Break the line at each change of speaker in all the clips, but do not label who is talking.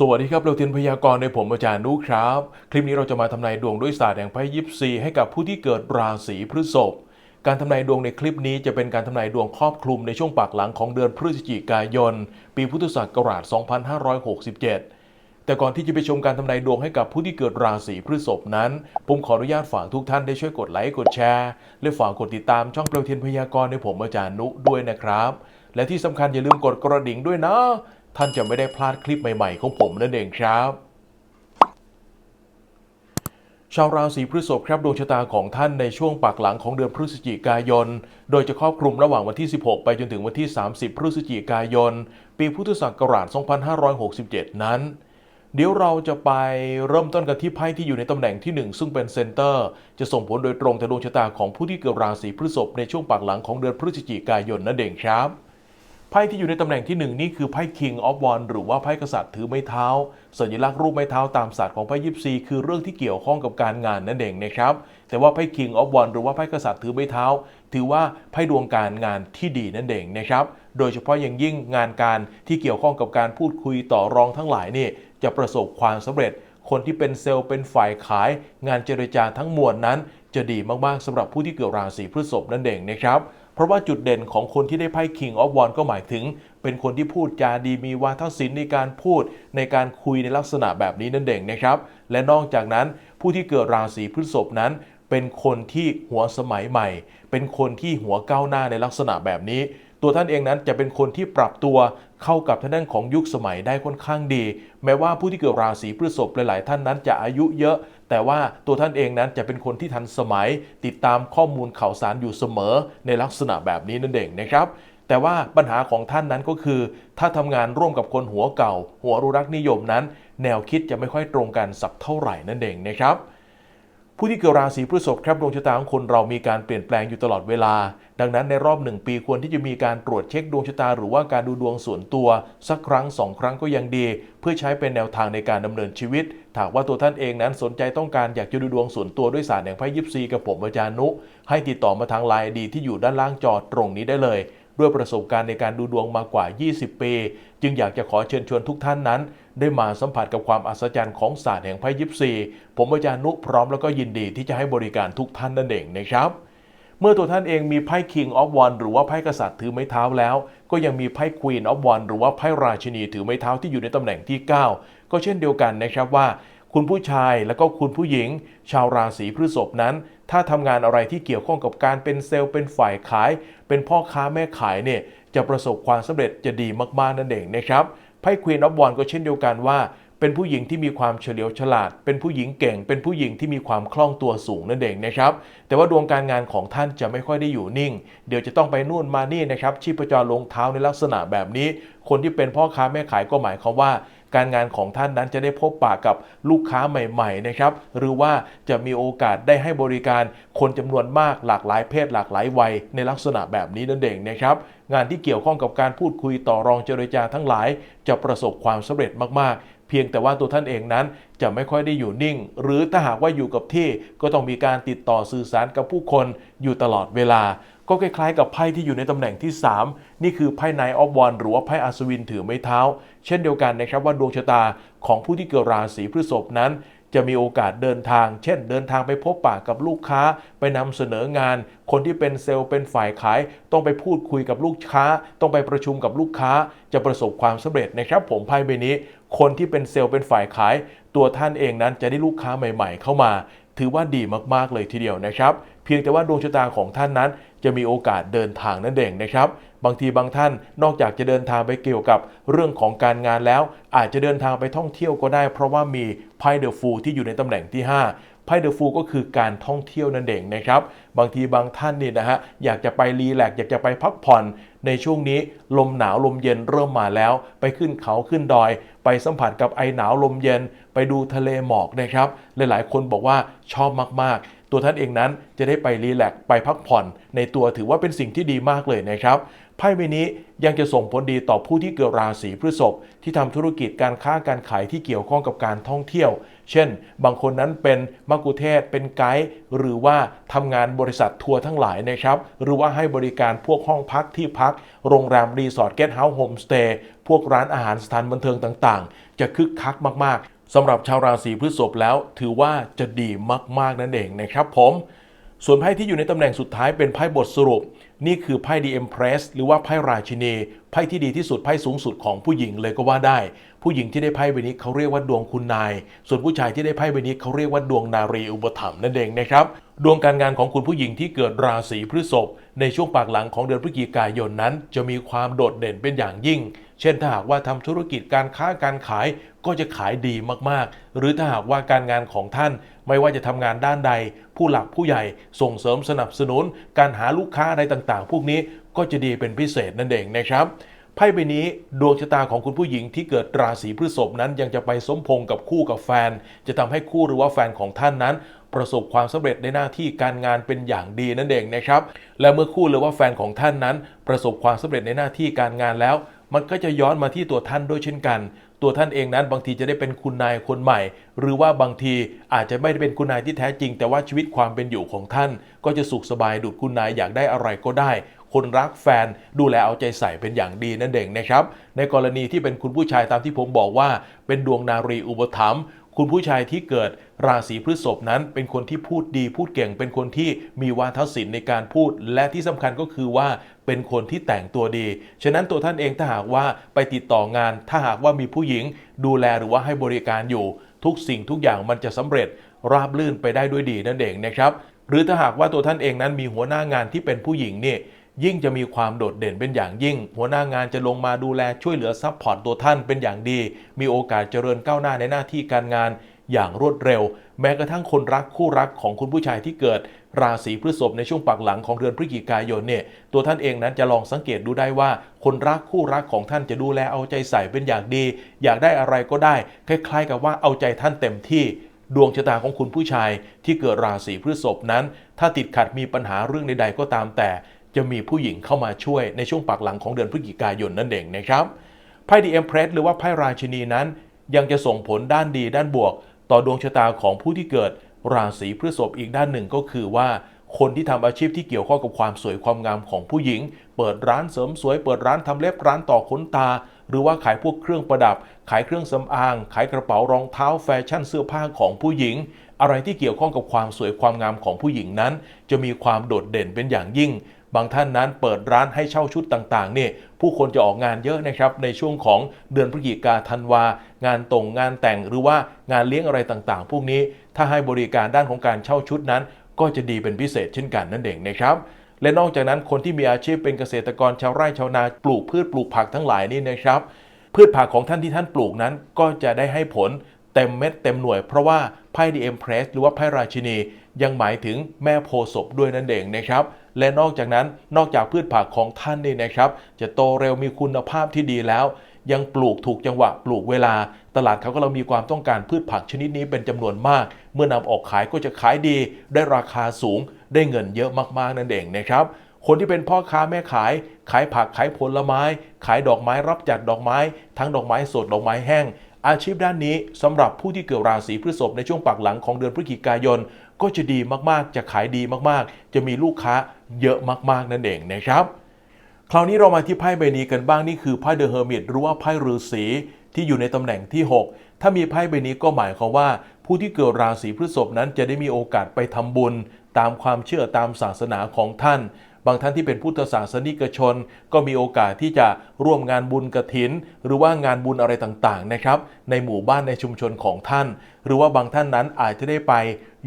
สวัสดีครับเราเทียนพยากรณ์ในผมอาจารย์นุครับ คลิปนี้เราจะมาทำนายดวงด้วยศาสตร์แห่งไพ่ยิปซีให้กับผู้ที่เกิดราศีพฤษภการทำนายดวงในคลิปนี้จะเป็นการทำนายดวงครอบคลุมในช่วงปากหลังของเดือนพฤศจิกายน ปีพุทธศักราช 2567 แต่ก่อนที่จะไปชมการทำนายดวงให้กับผู้ที่เกิดราศีพฤษภนั้น ผมขออนุญาตฝากทุกท่านได้ช่วยกดไลค์กดแชร์และฝากกดติดตามช่องเปลวเทียนพยากรณ์ในผมอาจารย์นุด้วยนะครับ และที่สำคัญอย่าลืมกดกระดิ่งด้วยนะ ท่านจะไม่ได้พลาดคลิปใหม่ๆ ของผมนั่นเองครับชาวราศีพฤษภครับดวงชะตาของท่านในช่วงปากหลังของเดือนพฤศจิกายน โดยจะครอบคลุมระหว่างวันที่ 16 ไปจนถึงวันที่ 30 พฤศจิกายน ปีพุทธศักราช 2567 นั้น เดี๋ยวเราจะไปเริ่มต้นกันที่ไพ่ที่อยู่ในตำแหน่งที่ 1 ซึ่งเป็นเซนเตอร์ จะส่งผลโดยตรงต่อดวงชะตาของผู้ที่เกิดราศีพฤษภในช่วงปากหลังของเดือนพฤศจิกายนนั่นเองครับ ไพ่ที่อยู่ในตำแหน่งที่หนึ่งนี่คือไพ่ King of Wands หรือว่าไพ่กษัตริย์ถือไม้เท้า สัญลักษณ์รูปไม้เท้าตามศาสตร์ของไพ่ยิปซีคือเรื่องที่เกี่ยวข้องกับการงานนั่นเองนะครับ แต่ว่าไพ่ King of Wands หรือว่าไพ่กษัตริย์ถือไม้เท้า ถือว่าไพ่ดวงการงานที่ดีนั่นเองนะครับ โดยเฉพาะอย่างยิ่งงานการที่เกี่ยวข้องกับการพูดคุยต่อรองทั้งหลายนี่จะประสบความสำเร็จ คนที่เป็นเซลล์เป็นฝ่ายขาย งานเจรจาทั้งมวลนั้น จะดีมากๆสำหรับผู้ที่เกิดราศีพฤษภนั่นเองนะครับ เพราะว่าจุดเด่นของคนที่ได้ไพ่ King of Wands ก็หมายถึง เป็นคนที่พูดจาดีมีวาทศิลป์ในการพูดในการคุยในลักษณะแบบนี้นั่นเองนะครับ และนอกจากนั้นผู้ที่เกิดราศีพฤษภนั้น เป็นคนที่หัวสมัยใหม่ เป็นคนที่หัวก้าวหน้าในลักษณะแบบนี้ตัวท่านเองนั้นจะเป็นคนที่ปรับตัวเข้ากับท่างด้านของยุคสมัยได้ค่อนข้างดี แม้ว่าผู้ที่เกิดราศีพฤษภหลาย ๆ ท่านนั้นจะอายุเยอะ แต่ว่าตัวท่านเองนั้นจะเป็นคนที่ทันสมัย ติดตามข้อมูลข่าวสารอยู่เสมอในลักษณะแบบนี้นั่นเองนะครับแต่ว่าปัญหาของท่านนั้นก็คือ ถ้าทำงานร่วมกับคนหัวเก่า หัวรุรักนิยมนั้น แนวคิดจะไม่ค่อยตรงกันสักเท่าไหร่นั่นเองนะครับ ผู้ที่เกิดราศีพฤษภครับดวงชะตาของคนเรามีการเปลี่ยนแปลงอยู่ตลอดเวลา ดังนั้นในรอบหนึ่งปีควรที่จะมีการตรวจเช็คดวงชะตา หรือว่าการดูดวงส่วนตัว สักครั้งสองครั้งก็ยังดี เพื่อใช้เป็นแนวทางในการดำเนินชีวิตถ้าหากว่าตัวท่านเองนั้นสนใจต้องการอยากจะดูดวงส่วนตัวด้วยศาสตร์แห่งไพ่ยิปซีกับผมอาจารย์นุ ให้ติดต่อมาทางไลน์ดีที่อยู่ด้านล่างจอตรงนี้ได้เลย ด้วยประสบการณ์ในการดูดวงมากว่า 20 ปี จึงอยากจะขอเชิญชวนทุกท่านนั้น ได้มาสัมผัสกับความอัศจรรย์ของศาสตร์แห่งไพ่ยิปซี ผมอาจารย์นุพร้อมแล้วก็ยินดีที่จะให้บริการทุกท่านนั่นเองนะครับเมื่อตัวท่าน eng มีไพ่ King of Wands หรือว่าไพ่กษัตริย์ถือไม้เท้าแล้ว ก็ยังมีไพ่ Queen of Wands หรือว่าไพ่ราชินีถือไม้เท้าที่อยู่ในตำแหน่งที่ 9 ก็เช่นเดียวกันนะครับว่า คุณผู้ชายและก็คุณผู้หญิง ชาวราศีพฤษภนั้น ถ้าทำงานอะไรที่เกี่ยวข้องกับการเป็นเซลล์เป็นฝ่ายขาย เป็นพ่อค้าแม่ขายเนี่ยจะประสบความสำเร็จจะดีมากๆนั่นเองนะครับไพ่ Queen of Wands ก็เช่นเดียวกันว่า เป็นผู้หญิงที่มีความเฉลียวฉลาด เป็นผู้หญิงเก่ง เป็นผู้หญิงที่มีความคล่องตัวสูงนั่นเองนะครับ แต่ว่าดวงการงานของท่านจะไม่ค่อยได้อยู่นิ่ง เดี๋ยวจะต้องไปนู่นมานี่นะครับ ชีพจรลงเท้าในลักษณะแบบนี้ คนที่เป็นพ่อค้าแม่ขายก็หมายความว่าการงานของท่านนั้นจะได้พบปะกับลูกค้าใหม่ๆนะครับ หรือว่าจะมีโอกาสได้ให้บริการคนจำนวนมากหลากหลายเพศหลากหลายวัยในลักษณะแบบนี้นั่นเองนะครับ งานที่เกี่ยวข้องกับการพูดคุยต่อรองเจรจาทั้งหลาย จะประสบความสำเร็จมากๆ เพียงแต่ว่าตัวท่านเองนั้นจะไม่ค่อยได้อยู่นิ่ง หรือถ้าหากว่าอยู่กับที่ก็ต้องมีการติดต่อสื่อสารกับผู้คนอยู่ตลอดเวลา ก็คล้ายๆ กับไพ่ที่อยู่ในตำแหน่งที่ 3 นี่คือไพ่ไนออฟวันหรือว่าไพ่อัศวินถือไม้เท้า เช่นเดียวกันนะครับว่าดวงชะตาของผู้ที่เกิดราศีพฤษภนั้นจะมีโอกาสเดินทาง เช่น เดินทางไปพบปะกับลูกค้า ไปนำเสนองาน คนที่เป็นเซลล์เป็นฝ่ายขาย ต้องไปพูดคุยกับลูกค้า ต้องไปประชุมกับลูกค้า จะประสบความสำเร็จนะครับ ผมไพ่ใบนี้ คนที่เป็นเซลล์เป็นฝ่ายขาย ตัวท่านเองนั้นจะได้ลูกค้าใหม่ๆ เข้ามา ถือว่าดีมากๆเลยทีเดียวนะครับ เพียงแต่ว่าดวงชะตาของท่านนั้น จะมีโอกาสเดินทางนั่นเองนะครับ บางทีบางท่านนอกจากจะเดินทางไปเกี่ยวกับเรื่องของการงานแล้ว อาจจะเดินทางไปท่องเที่ยวก็ได้ เพราะว่ามีไพ่เดอะฟูที่อยู่ในตำแหน่งที่ 5ไพ่เดอะฟูก็คือการท่องเที่ยวนั่นเองนะครับ บางทีบางท่านนี่นะฮะอยากจะไปรีแลกอยากจะไปพักผ่อน ในช่วงนี้ลมหนาวลมเย็นเริ่มมาแล้ว ไปขึ้นเขาขึ้นดอย ไปสัมผัสกับไอหนาวลมเย็น ไปดูทะเลหมอกนะครับ หลายๆ คนบอกว่าชอบมากๆ ตัวท่านเองนั้นจะได้ไปรีแลกซ์ไปพักผ่อน ในตัวถือว่าเป็นสิ่งที่ดีมากเลยนะครับ ไพ่ใบนี้ยังจะส่งผลดีต่อผู้ที่เกิดราศีพฤษภที่ทำธุรกิจการค้าการขายที่เกี่ยวข้องกับการท่องเที่ยว เช่น บางคนนั้นเป็นมักกุเทศเป็นไกด์หรือว่าทำงานบริษัททัวร์ทั้งหลายนะครับ หรือว่าให้บริการพวกห้องพักที่พัก โรงแรมรีสอร์ทเกสต์เฮาส์โฮมสเตย์พวกร้านอาหารสถานบันเทิงต่างๆ จะคึกคักมากๆสำหรับชาวราศีพฤษภแล้ว ถือว่าจะดีมากๆนั่นเองนะครับผมส่วนไพ่ที่อยู่ในตำแหน่งสุดท้ายเป็นไพ่บทสรุป นี่คือไพ่ดีเอ็มเพรสหรือว่าไพ่ราชินีไพ่ที่ดีที่สุดไพ่สูงสุดของผู้หญิงเลยก็ว่าได้ ผู้หญิงที่ได้ไพ่ใบนี้เขาเรียกว่าดวงคุณนาย ส่วนผู้ชายที่ได้ไพ่ใบนี้เขาเรียกว่าดวงนารีอุปถัมภ์นั่นเองนะครับ ดวงการงานของคุณผู้หญิงที่เกิดราศีพฤษภ ในช่วงปากหลังของเดือนพฤศจิกายนนั้น จะมีความโดดเด่นเป็นอย่างยิ่ง เช่นถ้าหากว่าทำธุรกิจการค้าการขายก็จะขายดีมากๆ หรือถ้าหากว่าการงานของท่าน ไม่ว่าจะทำงานด้านใด ผู้หลักผู้ใหญ่ส่งเสริมสนับสนุน การหาลูกค้าอะไรต่างๆ พวกนี้ก็จะดีเป็นพิเศษนั่นเองนะครับไพ่ใบนี้ดวงชะตาของคุณผู้หญิงที่เกิดราศีพฤษภนั้นยังจะไปสมพงกับคู่กับแฟน จะทำให้คู่หรือว่าแฟนของท่านนั้น ประสบความสำเร็จในหน้าที่การงานเป็นอย่างดีนั่นเองนะครับ และเมื่อคู่หรือว่าแฟนของท่านนั้น ประสบความสำเร็จในหน้าที่การงานแล้ว มันก็จะย้อนมาที่ตัวท่านด้วยเช่นกัน ตัวท่านเองนั้นบางทีจะได้เป็นคุณนายคนใหม่ หรือว่าบางทีอาจจะไม่ได้เป็นคุณนายที่แท้จริง แต่ว่าชีวิตความเป็นอยู่ของท่าน ก็จะสุขสบายดุจคุณนายอยากได้อะไรก็ได้คนรักแฟนดูแลเอาใจใส่เป็นอย่างดีนั่นเองนะครับ ในกรณีที่เป็นคุณผู้ชายตามที่ผมบอกว่า เป็นดวงนารีอุปถัมภ์ คุณผู้ชายที่เกิดราศีพฤษภนั้น เป็นคนที่พูดดีพูดเก่ง เป็นคนที่มีวาทศิลป์ในการพูด และที่สำคัญก็คือว่าเป็นคนที่แต่งตัวดี ฉะนั้นตัวท่านเองถ้าหากว่าไปติดต่องาน ถ้าหากว่ามีผู้หญิงดูแลหรือว่าให้บริการอยู่ ทุกสิ่งทุกอย่างมันจะสำเร็จราบลื่นไปได้ด้วยดีนั่นเองนะครับ หรือถ้าหากว่าตัวท่านเองนั้นมีหัวหน้างานที่เป็นผู้หญิงเนี่ย ยิ่งจะมีความโดดเด่นเป็นอย่างยิ่ง หัวหน้างานจะลงมาดูแลช่วยเหลือซัพพอร์ตตัวท่านเป็นอย่างดี มีโอกาสเจริญก้าวหน้าในหน้าที่การงานอย่างรวดเร็ว แม้กระทั่งคนรักคู่รักของคุณผู้ชายที่เกิด ราศีพฤษภในช่วงปักหลังของเดือนพฤศจิกายนเนี่ยตัวท่านเองนั้นจะลองสังเกตดูได้ว่า คนรักคู่รักของท่านจะดูแลเอาใจใส่เป็นอย่างดี อยากได้อะไรก็ได้ คล้าย ๆ กับว่าเอาใจท่านเต็มที่ดวงชะตาของคุณผู้ชายที่เกิดราศีพฤษภนั้น ถ้าติดขัดมีปัญหาเรื่องใด ๆ ก็ตามแต่ จะมีผู้หญิงเข้ามาช่วยในช่วงปากหลังของเดือนพฤศจิกายนนั่นเองนะครับไพ่ดีเอ็มเพรสหรือว่าไพ่ราชินีนั้น ยังจะส่งผลด้านดีด้านบวก ต่อดวงชะตาของผู้ที่เกิดราศีพฤษภอีกด้านหนึ่งก็คือว่า คนที่ทำอาชีพที่เกี่ยวข้องกับความสวยความงามของผู้หญิง เปิดร้านเสริมสวย เปิดร้านทำเล็บร้านต่อขนตา หรือว่าขายพวกเครื่องประดับ ขายเครื่องสำอาง ขายกระเป๋ารองเท้าแฟชั่นเสื้อผ้าของผู้หญิง อะไรที่เกี่ยวข้องกับความสวยความงามของผู้หญิงนั้น จะมีความโดดเด่นเป็นอย่างยิ่ง บางท่านนั้นเปิดร้านให้เช่าชุดต่างๆเนี่ยผู้คนจะออกงานเยอะนะครับในช่วงของเดือนพฤศจิกาธันวา งานตรงงานแต่งหรือว่างานเลี้ยงอะไรต่างๆ พวกนี้ถ้าให้บริการด้านของการเช่าชุดนั้น ก็จะดีเป็นพิเศษเช่นกันนั่นเองนะครับและนอกจากนั้นคนที่มีอาชีพเป็นเกษตรกรชาวไร่ชาวนาปลูกพืชปลูกผักทั้งหลายนี่นะครับพืชผักของท่านที่ท่านปลูกนั้น ก็จะได้ให้ผลเต็มเม็ดเต็มหน่วยเพราะว่าไพ่ดีเอ็มเพรสหรือว่าไพ่ราชินี ยังหมายถึงแม่โพศพด้วยนั่นเองนะครับ และนอกจากนั้นนอกจากพืชผักของท่านนี่นะครับ จะโตเร็วมีคุณภาพที่ดีแล้ว ยังปลูกถูกจังหวะปลูกเวลา ตลาดเขาก็เรามีความต้องการพืชผักชนิดนี้เป็นจำนวนมาก เมื่อนำออกขายก็จะขายดี ได้ราคาสูง ได้เงินเยอะมากๆนั่นเองนะครับคนที่เป็นพ่อค้าแม่ขาย ขายผักขายผลไม้ ขายดอกไม้รับจัดดอกไม้ ทั้งดอกไม้สดดอกไม้แห้ง อาชีพด้านนี้สำหรับผู้ที่เกิดราศีพฤษภในช่วงปักหลังของเดือนพฤศจิกายน ก็จะดีมากๆ จะขายดีมากๆ จะมีลูกค้า เยอะมากๆนั่นเองนะครับ คราวนี้เรามาที่ไพ่ใบนี้กันบ้างนี่คือไพ่เดอะเฮอร์มิตหรือว่าไพ่ฤาษีที่อยู่ในตำแหน่งที่ 6 ถ้ามีไพ่ใบนี้ก็หมายความว่า ผู้ที่เกิดราศีพฤษภนั้นจะได้มีโอกาสไปทำบุญ ตามความเชื่อตามศาสนาของท่าน บางท่านที่เป็นพุทธศาสนิกชน ก็มีโอกาสที่จะร่วมงานบุญกระถิน หรือว่างานบุญอะไรต่างๆนะครับในหมู่บ้านในชุมชนของท่าน หรือว่าบางท่านนั้นอาจจะได้ไป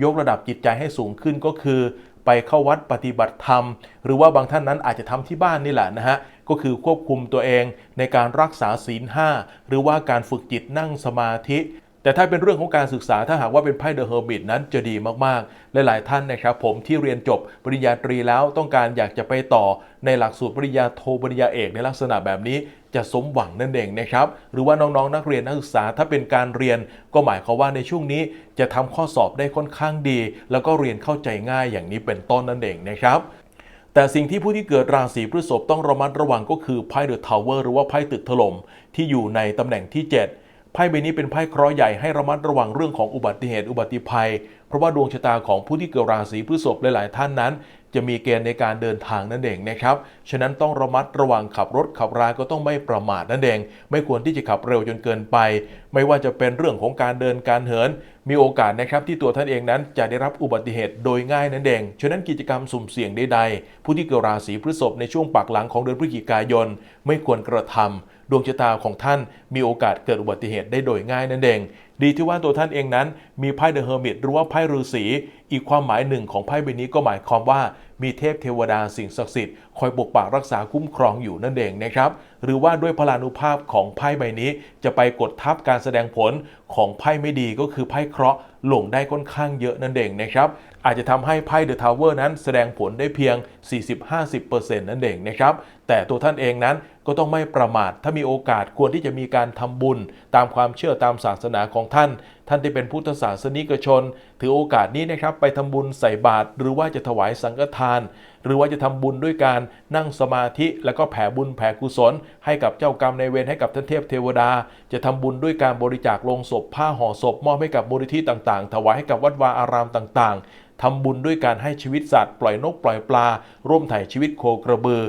ยกระดับจิตใจให้สูงขึ้นก็คือ ไปเข้าวัดปฏิบัติธรรม หรือว่าบางท่านนั้นอาจจะทำที่บ้านนี่แหละนะฮะก็คือควบคุมตัวเองในการรักษาศีลห้าหรือว่าการฝึกจิตนั่งสมาธิ แต่ถ้าเป็นเรื่องของการศึกษาถ้าหากว่าเป็นไพ่เดอะเฮอร์มิตนั้นจะดีมากๆ หลายๆท่านนะครับผมที่เรียนจบปริญญาตรีแล้วต้องการอยากจะไปต่อในหลักสูตรปริญญาโทปริญญาเอกในลักษณะแบบนี้จะสมหวังนั่นเองนะครับ หรือว่าน้องๆ นักเรียนนักศึกษาถ้าเป็นการเรียน ก็หมายความว่าในช่วงนี้จะทำข้อสอบได้ค่อนข้างดี แล้วก็เรียนเข้าใจง่ายอย่างนี้เป็นต้นนั่นเองนะครับแต่สิ่งที่ผู้ที่เกิดราศีพฤษภต้องระมัดระวังก็คือไพ่เดอะทาวเวอร์หรือว่าไพ่ตึกถล่มที่อยู่ในตำแหน่งที่ 7 ไพ่ใบนี้เป็นไพ่เคราะห์ใหญ่ให้ระมัดระวังเรื่องของอุบัติเหตุอุบัติภัย เพราะว่าดวงชะตาของผู้ที่เกิดราศีพฤษภหลาย ๆ ท่านนั้น จะมีเกณฑ์ในการเดินทางนั่นเองนะครับ ฉะนั้นต้องระมัดระวังขับรถขับราก็ต้องไม่ประมาทนั่นเอง ไม่ควรที่จะขับเร็วจนเกินไป ไม่ว่าจะเป็นเรื่องของการเดินการเหิน มีโอกาสนะครับที่ตัวท่านเองนั้นจะได้รับอุบัติเหตุโดยง่ายนั่นเอง ฉะนั้นกิจกรรมสุ่มเสี่ยงใดๆผู้ที่เกิดราศีพฤษภในช่วงปากหลังของเดือนพฤศจิกายน ไม่ควรกระทำ ดวงชะตาของท่านมีโอกาสเกิดอุบัติเหตุได้โดยง่ายนั่นเอง ดีที่ว่าตัวท่านเองนั้น มีไพ่เดอะเฮอร์มิตหรือว่าไพ่ฤาษีอีกความหมายหนึ่งของไพ่ใบนี้ก็หมายความว่ามีเทพเทวดาสิ่งศักดิ์สิทธิ์คอยปกปักรักษาคุ้มครองอยู่นั่นเองนะครับ หรือว่าด้วยพลานุภาพของไพ่ใบนี้ จะไปกดทับการแสดงผลของไพ่ไม่ดีก็คือไพ่เคราะห์หลงได้ค่อนข้างเยอะนั่นเองนะครับ อาจจะทำให้ไพ่เดอะทาวเวอร์นั้นแสดงผลได้เพียง 40-50%นั่นเองนะครับ แต่ตัวท่านเองนั้น ก็ต้องไม่ประมาท ถ้ามีโอกาสควรที่จะมีการทำบุญ ตามความเชื่อตามศาสนาของท่าน ท่านที่เป็นพุทธศาสนิกชน ถือโอกาสนี้นะครับไปทำบุญใส่บาตรหรือว่าจะถวายสังฆทาน หรือว่าจะทำบุญด้วยการนั่งสมาธิ แล้วก็แผ่บุญแผ่กุศล ให้กับเจ้ากรรมในเวรให้กับท่านเทพเทวดา จะทำบุญด้วยการบริจาคลงศพผ้าห่อศพมอบให้กับมูลนิธิต่างๆ ถวายให้กับวัดวาอารามต่าง ๆทำบุญด้วยการให้ชีวิตสัตว์ปล่อยนกปล่อยปลา ร่วมถ่ายชีวิตโคกระบือ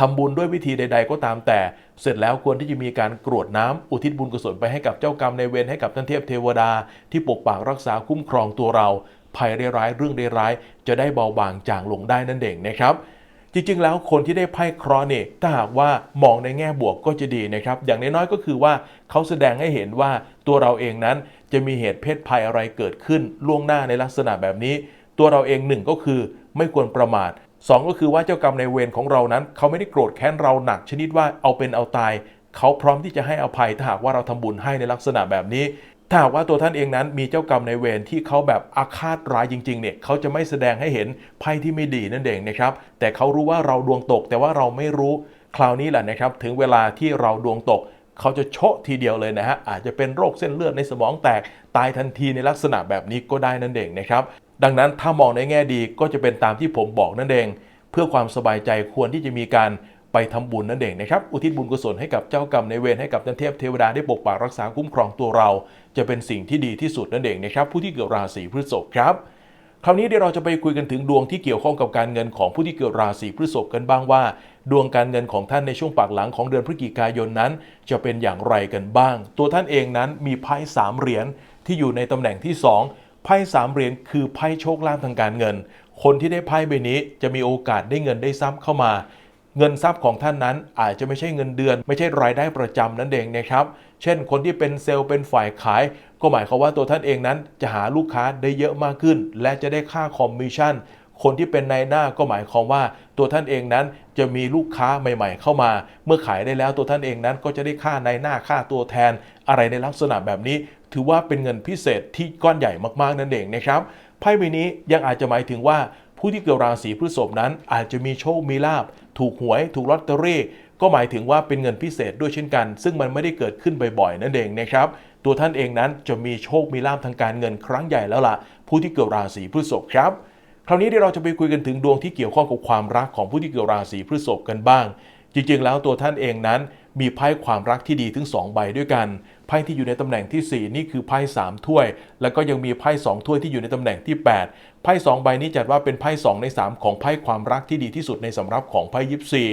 ทำบุญด้วยวิธีใด ๆ ก็ตามแต่ เสร็จแล้วควรที่จะมีการกรวดน้ำอุทิศบุญกุศลไปให้กับเจ้ากรรมในเวรให้กับท่านเทพเทวดา ที่ปกปักรักษาคุ้มครองตัวเรา ภัยร้ายเรื่องร้ายจะได้เบาบางจางลงได้นั่นเองนะครับจริงๆ แล้วคนที่ได้ไพ่เคราะห์เนี่ยถ้าหากว่ามองในแง่บวกก็จะดีนะครับ อย่างน้อยๆ ก็คือว่าเขาแสดงให้เห็นว่าตัวเราเองนั้นจะมีเหตุเพศภัยอะไรเกิดขึ้นล่วงหน้าในลักษณะแบบนี้ ตัวเราเองหนึ่งก็คือไม่ควรประมาท สองก็คือว่าเจ้ากรรมในเวรของเรานั้น เขาไม่ได้โกรธแค้นเราหนัก ชนิดว่าเอาเป็นเอาตาย เขาพร้อมที่จะให้อภัยถ้าหากว่าเราทำบุญให้ในลักษณะแบบนี้ ถ้าหากว่าตัวท่านเองนั้นมีเจ้ากรรมในเวรที่เขาแบบอาฆาตร้ายจริงๆเนี่ยเขาจะไม่แสดงให้เห็นไพ่ที่ไม่ดีนั่นเองนะครับแต่เขารู้ว่าเราดวงตก แต่ว่าเราไม่รู้คราวนี้แหละนะครับถึงเวลาที่เราดวงตกเขาจะโชะทีเดียวเลยนะฮะอาจจะเป็นโรคเส้นเลือดในสมองแตกตายทันทีในลักษณะแบบนี้ก็ได้นั่นเองนะครับ ดังนั้นถ้ามองในแง่ดีก็จะเป็นตามที่ผมบอกนั่นเอง เพื่อความสบายใจควรที่จะมีการไปทำบุญนั่นเองนะครับ อุทิศบุญกุศลให้กับเจ้ากรรมในเวรให้กับท่านเทพเทวดาได้ปกปักรักษาคุ้มครองตัวเรา จะเป็นสิ่งที่ดีที่สุดนั่นเองนะครับ ผู้ที่เกิดราศีพฤษภครับคราวนี้เดี๋ยวเราจะไปคุยกันถึงดวงที่เกี่ยวข้องกับการเงินของผู้ที่เกิดราศีพฤษภกันบ้างว่า ดวงการเงินของท่านในช่วงปากหลังของเดือนพฤศจิกายนนั้น จะเป็นอย่างไรกันบ้าง ตัวท่านเองนั้นมีไพ่สามเหรียญที่อยู่ในตำแหน่งที่สอง ไพ่สามเหรียญคือไพ่โชคลาภทางการเงิน คนที่ได้ไพ่ใบนี้จะมีโอกาสได้เงินได้ทรัพย์เข้ามา เงินทรัพย์ของท่านนั้นอาจจะไม่ใช่เงินเดือน ไม่ใช่รายได้ประจำนั่นเองนะครับ เช่น คนที่เป็นเซลล์เป็นฝ่ายขาย ก็หมายความว่าตัวท่านเองนั้น จะหาลูกค้าได้เยอะมากขึ้น และจะได้ค่าคอมมิชชั่นคนที่เป็นนายหน้าก็หมายความว่าตัวท่านเองนั้นจะมีลูกค้าใหม่ ๆ เข้ามา เมื่อขายได้แล้วตัวท่านเองนั้นก็จะได้ค่านายหน้าค่าตัวแทน อะไรในลักษณะแบบนี้ ถือว่าเป็นเงินพิเศษที่ก้อนใหญ่มากๆนั่นเองนะครับไพ่ใบนี้ยังอาจจะหมายถึงว่าผู้ที่เกิดราศีพฤษภนั้นอาจจะมีโชคมีลาบ ถูกหวย ถูกลอตเตอรี่ ก็หมายถึงว่าเป็นเงินพิเศษด้วยเช่นกัน ซึ่งมันไม่ได้เกิดขึ้นบ่อยๆ นั่นเองนะครับ ตัวท่านเองนั้นจะมีโชคมีลาบทางการเงินครั้งใหญ่แล้วล่ะ ผู้ที่เกิดราศีพฤษภครับ คราวนี้เดี๋ยวเราจะไปคุยกันถึงดวงที่เกี่ยวข้องกับความรักของผู้ที่เกิดราศีพฤษภกันบ้าง จริงๆ แล้วตัวท่านเองนั้นมีไพ่ความรักที่ดีถึง 2 ใบด้วยกัน ไพ่ที่อยู่ในตำแหน่งที่ 4 นี่คือไพ่3ถ้วย แล้วก็ยังมีไพ่2ถ้วยที่อยู่ในตำแหน่งที่ 8 ไพ่2ใบนี้จัดว่าเป็นไพ่2ใน 3 ของไพ่ความรักที่ดีที่สุดในสำรับของไพ่ยิปซี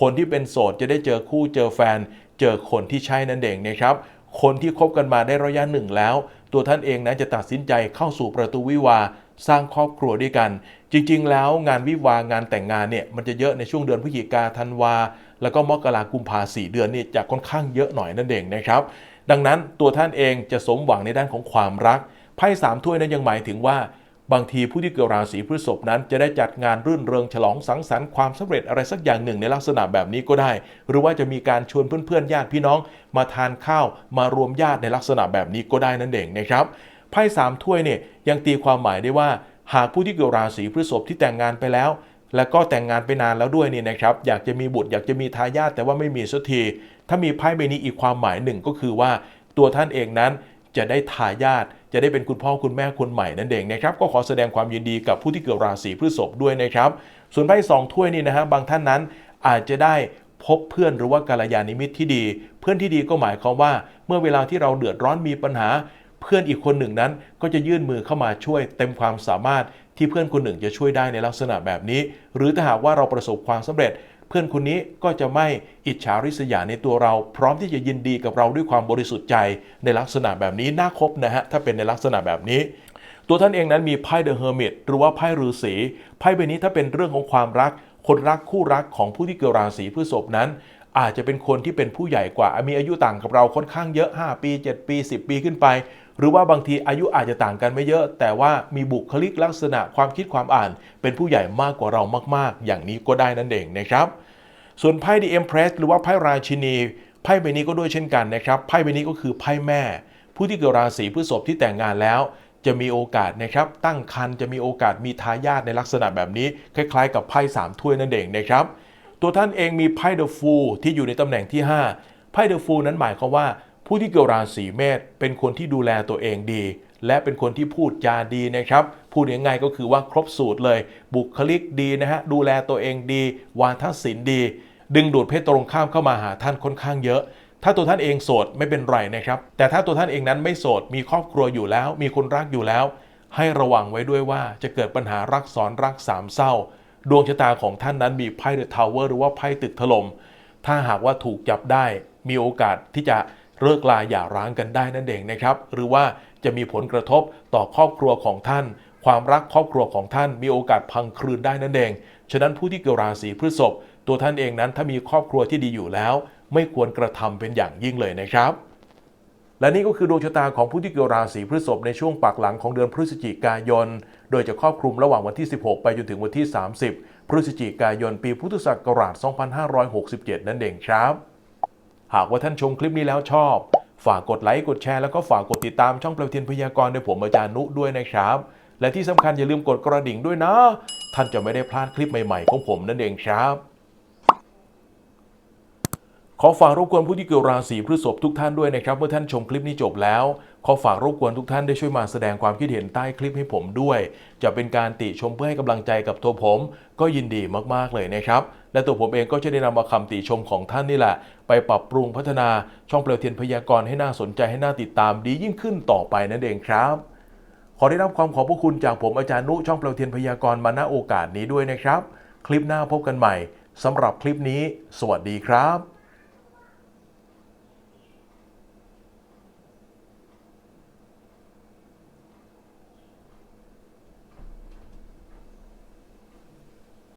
คนที่เป็นโสดจะได้เจอคู่เจอแฟน เจอคนที่ใช่นั่นเองนะครับคนที่คบกันมาได้ระยะหนึ่งแล้ว ตัวท่านเองนะจะตัดสินใจเข้าสู่ประตูวิวาสร้างครอบครัวด้วยกัน จริงๆ แล้วงานวิวางานแต่งงานเนี่ยมันจะเยอะในช่วงเดือนพฤศจิกาธันวา แล้วก็มกรากุมภาสี่เดือนนี่จะค่อนข้างเยอะหน่อยนั่นเองนะครับ ดังนั้นตัวท่านเองจะสมหวังในด้านของความรักไพ่สามถ้วยนั้นยังหมายถึงว่า บางทีผู้ที่เกิดราศีพฤษภนั้น จะได้จัดงานรื่นเริงฉลองสังสรรค์ความสำเร็จอะไรสักอย่างหนึ่งในลักษณะแบบนี้ก็ได้ หรือว่าจะมีการชวนเพื่อนๆญาติพี่น้อง มาทานข้าวมารวมญาติในลักษณะแบบนี้ก็ได้นั่นเองนะครับไพ่สามถ้วยเนี่ยยังตีความหมายได้ว่า หากผู้ที่เกิดราศีพฤษภที่แต่งงานไปแล้ว แล้วก็แต่งงานไปนานแล้วด้วยนี่นะครับอยากจะมีบุตรอยากจะมีทายาทแต่ว่าไม่มีสักที ถ้ามีไพ่ใบนี้อีกความหมายหนึ่งก็คือว่าตัวท่านเองนั้นจะได้ทายาทจะได้เป็นคุณพ่อคุณแม่คนใหม่นั่นเองนะครับก็ขอแสดงความยินดีกับผู้ที่เกิดราศีพฤษภด้วยนะครับ ส่วนไพ่สองถ้วยนี่นะฮะบางท่านนั้นอาจจะได้พบเพื่อนหรือว่ากัลยาณมิตรที่ดี เพื่อนที่ดีก็หมายความว่า เมื่อเวลาที่เราเดือดร้อนมีปัญหา เพื่อนอีกคนหนึ่งนั้นก็จะยื่นมือเข้ามาช่วยเต็มความสามารถ ที่เพื่อนคนหนึ่งจะช่วยได้ในลักษณะแบบนี้ หรือถ้าหากว่าเราประสบความสำเร็จ เพื่อนคนนี้ก็จะไม่อิจฉาริษยาในตัวเรา พร้อมที่จะยินดีกับเราด้วยความบริสุทธิ์ใจในลักษณะแบบนี้น่าคบนะฮะถ้าเป็นในลักษณะแบบนี้ตัวท่านเองนั้นมีไพ่เดอะเฮอร์มิตหรือว่าไพ่ฤาษีไพ่ใบนี้ถ้าเป็นเรื่องของความรัก คนรักคู่รักของผู้ที่เกิดราศีพฤษภนั้น อาจจะเป็นคนที่เป็นผู้ใหญ่กว่า มีอายุต่างกับเราค่อนข้างเยอะ 5 ปี 7 ปี 10 ปีขึ้นไป หรือว่าบางทีอายุอาจจะต่างกันไม่เยอะ แต่ว่ามีบุคลิกลักษณะความคิดความอ่าน เป็นผู้ใหญ่มากกว่าเรามากๆ อย่างนี้ก็ได้นั่นเองนะครับส่วนไพ่ The Empress หรือว่าไพ่ราชินีไพ่ใบนี้ก็ด้วยเช่นกันนะครับไพ่ใบนี้ก็คือไพ่แม่ ผู้ที่เกิดราศีพฤษภที่แต่งงานแล้ว จะมีโอกาสนะครับตั้งครรภ์จะมีโอกาสมีทายาทในลักษณะแบบนี้ คล้ายๆ กับไพ่สามถ้วยนั่นเองนะครับตัวท่านเองมีไพ่เดอะฟูลที่อยู่ในตำแหน่งที่ 5ไพ่เดอะฟูลนั้นหมายความว่า ผู้ที่เกิดราศีเมษเป็นคนที่ดูแลตัวเองดี และเป็นคนที่พูดจาดีนะครับพูดง่ายๆก็คือว่าครบสูตรเลย บุคลิกดีนะฮะดูแลตัวเองดี วาทศิลป์ดี ดึงดูดเพศตรงข้ามเข้ามาหาท่านค่อนข้างเยอะถ้าตัวท่านเองโสดไม่เป็นไรนะครับ แต่ถ้าตัวท่านเองนั้นไม่โสดมีครอบครัวอยู่แล้ว มีคนรักอยู่แล้ว ให้ระวังไว้ด้วยว่าจะเกิดปัญหารักซ้อนรักสามเศร้า ดวงชะตาของท่านนั้นมีไพ่เดอะทาวเวอร์หรือว่าไพ่ตึกถล่มถ้าหากว่าถูกจับได้ มีโอกาสที่จะ เลิกลาหย่าร้างกันได้นั่นเองนะครับ หรือว่าจะมีผลกระทบต่อครอบครัวของท่าน ความรักครอบครัวของท่านมีโอกาสพังคลืนได้นั่นเอง ฉะนั้นผู้ที่เกิดราศีพฤษภตัวท่านเองนั้นถ้ามีครอบครัวที่ดีอยู่แล้ว ไม่ควรกระทำเป็นอย่างยิ่งเลยนะครับ และนี่ก็คือดวงชะตาของผู้ที่เกิดราศีพฤษภในช่วงปากหลังของเดือนพฤศจิกายน โดยจะครอบคลุมระหว่างวันที่ 16 ไปจนถึงวันที่ 30 พฤศจิกายน ปีพุทธศักราช 2567 นั่นเองครับ หากว่าท่านชมคลิปนี้แล้วชอบ ฝากกดไลค์กดแชร์แล้วก็ฝากกดติดตามช่องเปลวเทียนพยากรณ์โดยผมอาจารย์นุด้วยนะครับ และที่สำคัญอย่าลืมกดกระดิ่งด้วยนะ ท่านจะไม่ได้พลาดคลิปใหม่ๆของผมนั่นเองครับ ขอฝากรบกวนผู้ที่เกิดราศีพฤษภทุกท่านด้วยนะครับเมื่อท่านชมคลิปนี้จบแล้ว ขอฝากรบกวนทุกท่านได้ช่วยมาแสดงความคิดเห็นใต้คลิปให้ผมด้วย จะเป็นการติชมเพื่อให้กำลังใจกับตัวผม ก็ยินดีมากๆเลยนะครับ และตัวผมเองก็จะได้นำมาคำติชมของท่านนี่แหละ ไปปรับปรุงพัฒนาช่องเปลวเทียนพยากรณ์ให้น่าสนใจให้น่าติดตามดียิ่งขึ้นต่อไปนั่นเองครับ ขอได้รับความขอบพระคุณจากผมอาจารย์นุช่องเปลวเทียนพยากรณ์มาณโอกาสนี้ด้วยนะครับ คลิปหน้าพบกันใหม่สำหรับคลิปนี้ สวัสดีครับ